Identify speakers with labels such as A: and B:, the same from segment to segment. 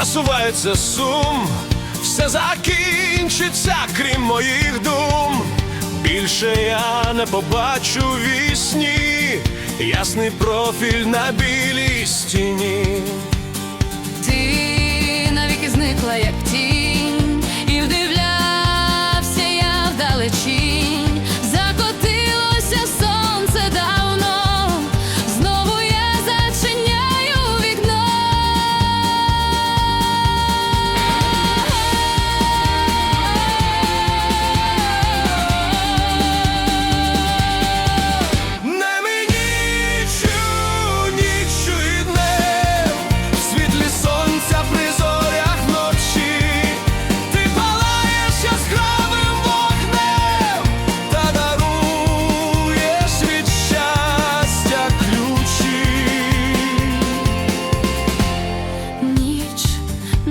A: насувається сум, все закінчиться, крім моїх дум. Більше я не побачу вісні, ясний профіль на білій стіні.
B: Ти навіки зникла, як тінь,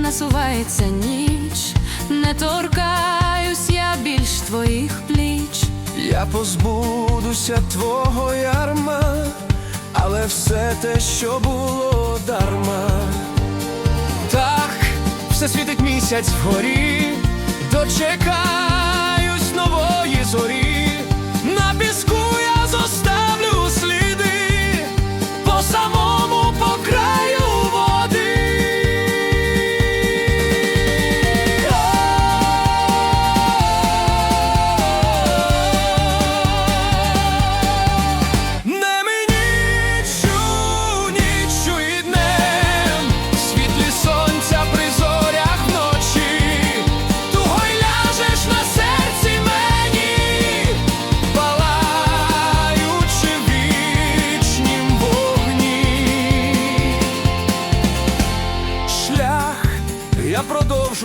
B: насувається ніч, не торкаюсь я більш твоїх пліч.
A: Я позбудуся твого ярма, але все те, що було дарма. Так, все світить місяць вгорі, дочекаюсь нової зорі.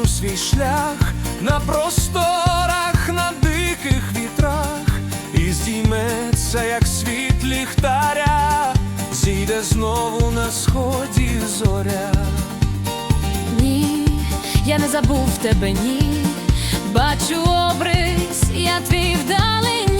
A: Продовжу свій шлях на просторах, на диких вітрах, і здійметься, як світ ліхтаря, зійде знову на сході зоря.
B: Ні, я не забув тебе, ні. Бачу обрис, я твій вдалині.